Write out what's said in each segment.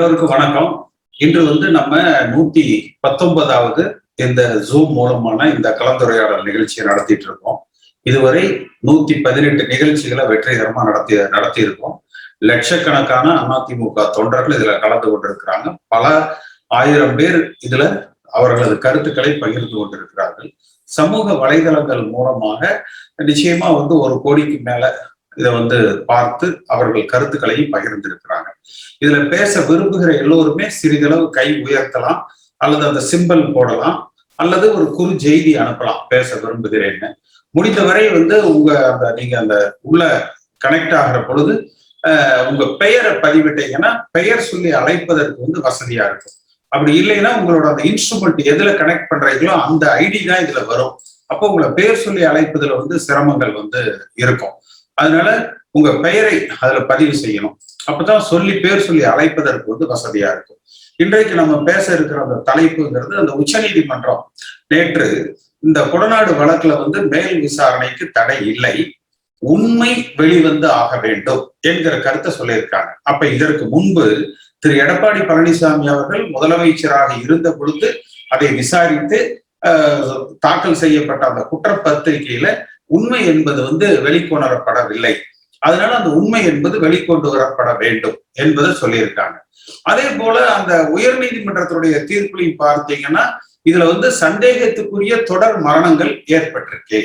எல்லோருக்கும் வணக்கம். இன்று வந்து நம்ம நூத்தி பத்தொன்பதாவது இந்த ஜூம் மூலமான இந்த கலந்துரையாடல் நிகழ்ச்சியை நடத்திட்டு இருக்கோம். இதுவரை நூத்தி பதினெட்டு நிகழ்ச்சிகளை வெற்றிகரமா நடத்தி நடத்தி இருக்கோம் லட்சக்கணக்கான அதிமுக தொண்டர்கள் இதுல கலந்து கொண்டிருக்கிறாங்க. பல ஆயிரம் பேர் இதுல அவர்களது கருத்துக்களை பகிர்ந்து கொண்டிருக்கிறார்கள். சமூக வலைதளங்கள் மூலமாக நிச்சயமா வந்து ஒரு கோடிக்கு மேல இதை வந்து பார்த்து அவர்கள் கருத்துக்களையும் பகிர்ந்திருக்கிறார்கள். இதுல பேச விரும்புகிற எல்லோருமே சிறிதளவு கை உயர்த்தலாம் அல்லது அந்த சிம்பல் போடலாம் அல்லது ஒரு குறு செய்தி அனுப்பலாம் பேச விரும்புகிறேன்னு. முடிந்தவரை வந்து உங்க அந்த நீங்க அந்த உள்ள கனெக்ட் ஆகிற பொழுது உங்க பெயரை பதிவிட்டீங்கன்னா பெயர் சொல்லி அழைப்பதற்கு வந்து வசதியா இருக்கும். அப்படி இல்லைன்னா உங்களோட அந்த இன்ஸ்ட்ருமெண்ட் எதுல கனெக்ட் பண்றீங்களோ அந்த ஐடி தான் இதுல வரும். அப்போ உங்களை பெயர் சொல்லி அழைப்பதுல வந்து சிரமங்கள் வந்து இருக்கும். அதனால உங்க பெயரை அதுல பதிவு செய்யணும். அப்பதான் சொல்லி பேர் சொல்லி அழைப்பதற்கு வந்து வசதியா இருக்கும். இன்றைக்கு நம்ம பேச இருக்கிற அந்த தலைப்புங்கிறது அந்த உச்ச நீதிமன்றம் நேற்று இந்த கொடநாடு வழக்குல வந்து மேல் விசாரணைக்கு தடை இல்லை. உண்மை வெளிவந்து ஆக வேண்டும் என்கிற கருத்தை சொல்லியிருக்காங்க. அப்ப இதற்கு முன்பு திரு. எடப்பாடி பழனிசாமி அவர்கள் முதலமைச்சராக இருந்த பொழுது அதை விசாரித்து தாக்கல் செய்யப்பட்ட அந்த குற்றப்பத்திரிகையில உண்மை என்பது வந்து வெளிக்கொணரப்படவில்லை. அதனால அந்த உண்மை என்பது வெளிக்கொண்டு வரப்பட வேண்டும் என்பதை சொல்லியிருக்காங்க. அதே போல அந்த உயர் நீதிமன்றத்தினுடைய தீர்ப்புலையும் பார்த்தீங்கன்னா இதுல வந்து சந்தேகத்துக்குரிய தொடர் மரணங்கள் ஏற்பட்டிருக்கு.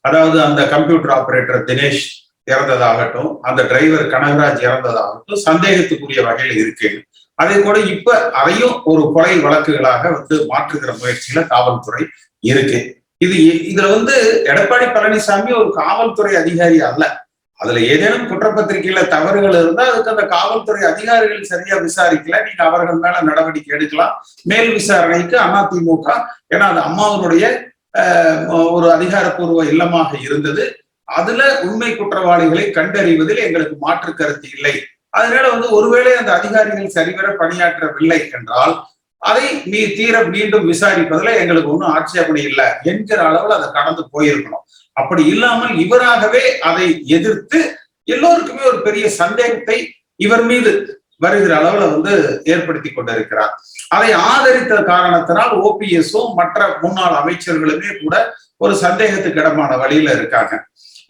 அதாவது அந்த கம்ப்யூட்டர் ஆபரேட்டர் தினேஷ் இறந்ததாகட்டும் அந்த டிரைவர் கனகராஜ் இறந்ததாகட்டும் சந்தேகத்துக்குரிய வகையில் இருக்கு. அதே கூட இப்ப அதையும் ஒரு கொலை வழக்குகளாக வந்து மாற்றுகிற முயற்சியில காவல்துறை இருக்கு. இது இதுல வந்து எடப்பாடி பழனிசாமி ஒரு காவல்துறை அதிகாரி அல்ல. அதுல ஏதேனும் குற்றப்பத்திரிகையில தவறுகள் இருந்தா அதுக்கு அந்த காவல்துறை அதிகாரிகள் சரியா விசாரிக்கல. நீங்க அவர்கள் மேல நடவடிக்கை எடுக்கலாம். மேல் விசாரணைக்கு அதிமுக ஏன்னா அது அம்மாவனுடைய ஒரு அதிகாரப்பூர்வ இல்லமாக இருந்தது. அதுல உண்மை குற்றவாளிகளை கண்டறிவதில் எங்களுக்கு மாற்று கருத்து இல்லை. அதனால வந்து ஒருவேளை அந்த அதிகாரிகள் சரிவர பணியாற்றவில்லை என்றால் அதை நீ தீர மீண்டும் விசாரிப்பதுல எங்களுக்கு ஒன்றும் ஆட்சேபனை இல்லை என்கிற அளவில் அதை கடந்து போயிருக்கணும். அப்படி இல்லாமல் இவராகவே அதை எதிர்த்து எல்லோருக்குமே ஒரு பெரிய சந்தேகத்தை இவர் மீது வருகிற அளவுல வந்து ஏற்படுத்தி கொண்டிருக்கிறார். அதை ஆதரித்த காரணத்தினால் ஓபிஎஸும் மற்ற முன்னாள் அமைச்சர்களுமே கூட ஒரு சந்தேகத்துக்கு இடமான வழியில இருக்காங்க.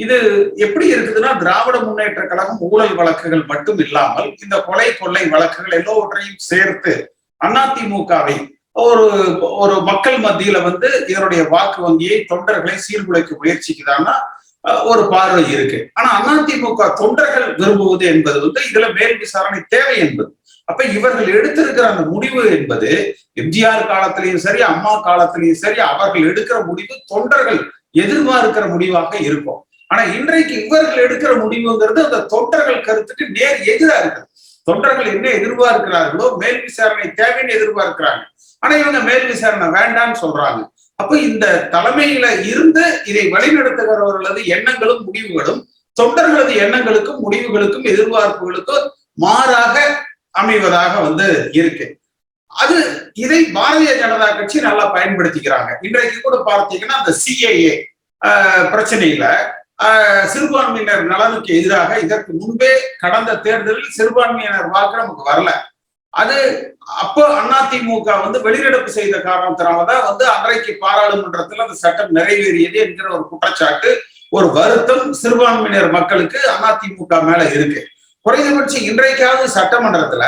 இது எப்படி இருக்குதுன்னா திராவிட முன்னேற்ற கழகம் ஊழல் வழக்குகள் மட்டும் இல்லாமல் இந்த கொலை கொள்ளை வழக்குகள் எல்லோவற்றையும் சேர்த்து அதிமுகவை ஒரு ஒரு மக்கள் மத்தியில வந்து இதனுடைய வாக்கு வங்கியை தொண்டர்களை சீர்குலைக்க முயற்சிக்குதான்னா ஒரு பார்வை இருக்கு. ஆனா அதிமுக தொண்டர்கள் விரும்புவது என்பது வந்து இதுல மேல் விசாரணை தேவை என்பது. அப்ப இவர்கள் எடுத்திருக்கிற அந்த முடிவு என்பது எம்ஜிஆர் காலத்திலையும் சரி அம்மா காலத்திலையும் சரி அவர்கள் எடுக்கிற முடிவு தொண்டர்கள் எதிர்பார்க்கிற முடிவாக இருக்கும். ஆனா இன்றைக்கு இவர்கள் எடுக்கிற முடிவுங்கிறது அந்த தொண்டர்கள் கருத்துக்கு நேர் எதிராக இருக்குது. தொண்டர்கள் என்ன எதிர்பார்க்கிறார்களோ மேல் விசாரணை தேவைன்னு எதிர்பார்க்கிறாங்க. ஆனா இவங்க மேல் விசாரணை வேண்டாம்னு சொல்றாங்க. அப்ப இந்த தலைமையில இருந்து இதை வழிநடத்துகிறவர்களது எண்ணங்களும் முடிவுகளும் தொண்டர்களது எண்ணங்களுக்கும் முடிவுகளுக்கும் எதிர்பார்ப்புகளுக்கும் மாறாக அமைவதாக வந்து இருக்கு. அது இதை பாரதிய ஜனதா கட்சி நல்லா பயன்படுத்திக்கிறாங்க. இன்றைக்கு கூட பார்த்தீங்கன்னா அந்த சிஏஏ பிரச்சனையில சிறுபான்மையினர் நலனுக்கு எதிராக இதற்கு முன்பே கடந்த தேர்தலில் சிறுபான்மையினர் வாக்கு நமக்கு வரல. அது அப்போ அதிமுக வந்து வெளிநடப்பு செய்த காரணத்தினாலதான் வந்து அன்றைக்கு பாராளுமன்றத்தில் அந்த சட்டம் நிறைவேறியது என்கிற ஒரு குற்றச்சாட்டு ஒரு வருத்தம் சிறுபான்மையினர் மக்களுக்கு அதிமுக மேல இருக்கு. குறைந்தபட்சம் இன்றைக்காவது சட்டமன்றத்துல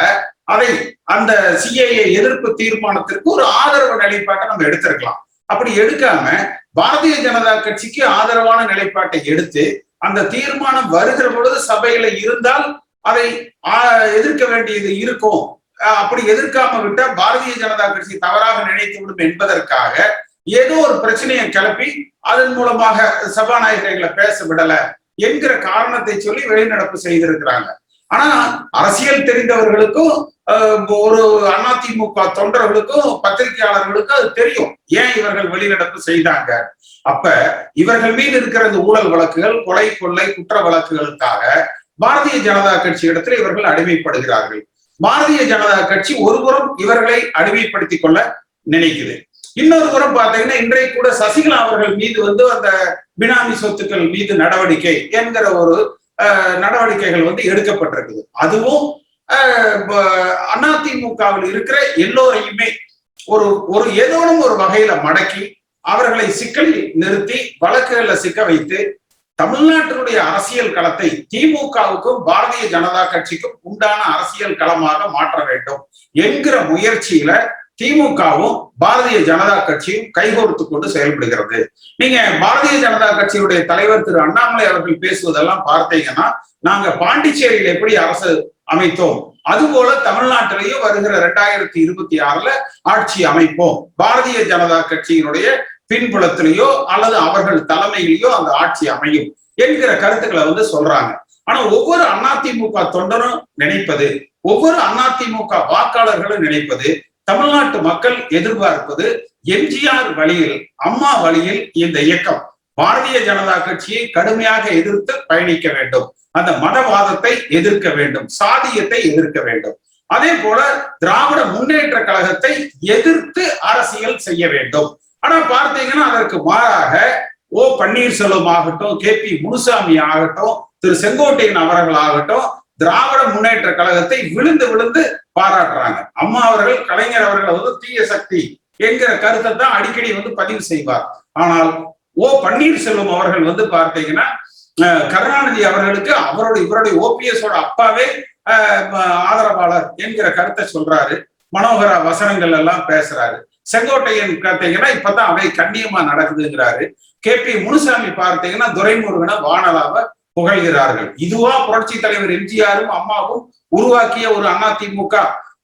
அதை அந்த சிஏஏ எதிர்ப்பு தீர்மானத்திற்கு ஒரு ஆதரவு நிலைப்பாட்டை நம்ம எடுத்திருக்கலாம். அப்படி எடுக்காம பாரதிய ஜனதா கட்சிக்கு ஆதரவான நிலைப்பாட்டை எடுத்து அந்த தீர்மானம் வருகிற பொழுது சபையில இருந்தால் அதை எதிர்க்க வேண்டியது இருக்கும். அப்படி எதிர்க்காம விட்டால் பாரதிய ஜனதா கட்சி தவறாக நினைத்து விடும் என்பதற்காக ஏதோ ஒரு பிரச்சனையை கிளப்பி அதன் மூலமாக சபாநாயகர்களை பேச விடல என்கிற காரணத்தை சொல்லி வெளிநடப்பு செய்திருக்கிறாங்க. ஆனா அரசியல் தெரிந்தவர்களுக்கும் ஒரு அதிமுக தொண்டர்களுக்கும் பத்திரிகையாளர்களுக்கும் அது தெரியும். ஏன் இவர்கள் வெளிநடப்பு செய்தாங்க? அப்ப இவர்கள் மீது இருக்கிற இந்த ஊழல் வழக்குகள் கொலை கொள்ளை குற்ற வழக்குகளுக்காக பாரதிய ஜனதா கட்சி இடத்துல இவர்கள் அடிமைப்படுகிறார்கள். பாரதிய ஜனதா கட்சி ஒருபுறம் இவர்களை அடிமைப்படுத்திக் கொள்ள நினைக்குது. இன்னொரு புறம் பாத்தீங்கன்னா இன்றைக்கு கூட சசிகலா அவர்கள் மீது வந்து அந்த பினாமி சொத்துக்கள் மீது நடவடிக்கை என்கிற ஒரு நடவடிக்கைகள் வந்து எடுக்கப்பட்டிருக்குது. அதுவும் அதிமுகவில் இருக்கிற எல்லோரையுமே ஒரு ஒரு ஏதோனும் ஒரு வகையில மடக்கி அவர்களை சிக்கலில் நிறுத்தி வழக்குகள்ல சிக்க வைத்து தமிழ்நாட்டினுடைய அரசியல் களத்தை திமுகவுக்கும் பாரதிய ஜனதா கட்சிக்கும் உண்டான அரசியல் களமாக மாற்ற வேண்டும் என்கிற முயற்சியில திமுகவும் பாரதிய ஜனதா கட்சியும் கைகோர்த்து கொண்டு செயல்படுகிறது. நீங்க பாரதிய ஜனதா கட்சியுடைய தலைவர் திரு அண்ணாமலை அவர்கள் பேசுவதெல்லாம் பார்த்தீங்கன்னா நாங்க பாண்டிச்சேரியில் எப்படி அரசு அமைத்தோம். அதுபோல தமிழ்நாட்டிலேயே வருகிற ரெண்டாயிரத்தி இருபத்தி ஆறுல ஆட்சி அமைப்போம். பாரதிய ஜனதா கட்சியினுடைய பின்புலத்திலேயோ அல்லது அவர்கள் தலைமையிலேயோ அந்த ஆட்சி அமையும் என்கிற கருத்துக்களை வந்து சொல்றாங்க. ஆனா ஒவ்வொரு அதிமுக தொண்டரும் நினைப்பது ஒவ்வொரு அதிமுக வாக்காளர்களும் நினைப்பது தமிழ்நாட்டு மக்கள் எதிர்பார்ப்பது எம்ஜிஆர் வழியில் அம்மா வழியில் இந்த இயக்கம். பாரதிய ஜனதா கட்சியை கடுமையாக எதிர்த்து பயணிக்க வேண்டும். அந்த மதவாதத்தை எதிர்க்க வேண்டும் சாதியத்தை எதிர்க்க வேண்டும். அதே போல திராவிட முன்னேற்ற கழகத்தை எதிர்த்து அரசியல் செய்ய வேண்டும். ஆனா பார்த்தீங்கன்னா அதற்கு மாறாக ஓ பன்னீர்செல்வம் ஆகட்டும் கே பி முனுசாமி ஆகட்டும் திரு செங்கோட்டையன் அவர்கள் ஆகட்டும் திராவிட முன்னேற்ற கழகத்தை விழுந்து விழுந்து பாராட்டுறாங்க. அம்மா அவர்கள் கலைஞர் அவர்கள் வந்து தீய சக்தி என்கிற கருத்தை தான் அடிக்கடி வந்து பதிவு செய்வார். ஆனால் ஓ பன்னீர்செல்வம் அவர்கள் வந்து பார்த்தீங்கன்னா கருணாநிதி அவர்களுக்கு அவருடைய இவருடைய ஓபிஎஸோட அப்பாவே ஆதரவாளர் என்கிற கருத்தை சொல்றாரு. மனோகர வசனங்கள் எல்லாம் பேசுறாரு. செங்கோட்டையன் பார்த்தீங்கன்னா இப்பதான் அவை கண்ணியமா நடக்குதுங்கிறாரு. கே பி முனுசாமி பார்த்தீங்கன்னா துரைமுருகனை வானலாவ புகழ்கிறார்கள். இதுவா புரட்சி தலைவர் எம்ஜிஆரும் அம்மாவும் உருவாக்கிய ஒரு அதிமுக.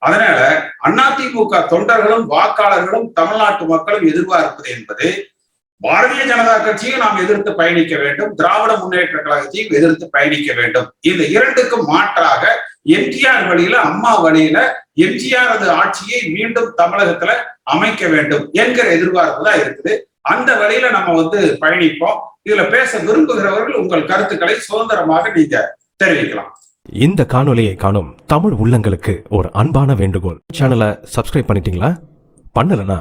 அதனால அதிமுக தொண்டர்களும் வாக்காளர்களும் தமிழ்நாட்டு மக்களும் எதிர்பார்ப்பது என்பது பாரதிய ஜனதா கட்சியும் நாம் எதிர்த்து பயணிக்க வேண்டும். திராவிட முன்னேற்ற கழகத்தையும் எதிர்த்து பயணிக்க வேண்டும். இந்த இரண்டுக்கும் மாற்றாக எம்ஜிஆர் வழியில அம்மா வழியில எம்ஜிஆர் ஆட்சியை மீண்டும் தமிழகத்துல அமைக்க வேண்டும் என்கிற எதிர்பார்ப்பு தான் இருக்குது. அந்த வழியில நம்ம வந்து பயணிப்போம். இதுல பேச விரும்புகிறவர்கள் உங்கள் கருத்துக்களை சுதந்திரமாக நீங்க தெரிவிக்கலாம். இந்த காணொலியை காணும் தமிழ் உள்ளங்களுக்கு ஒரு அன்பான வேண்டுகோள். சேனலை சப்ஸ்கிரைப் பண்ணிட்டீங்களா? பண்ணலன்னா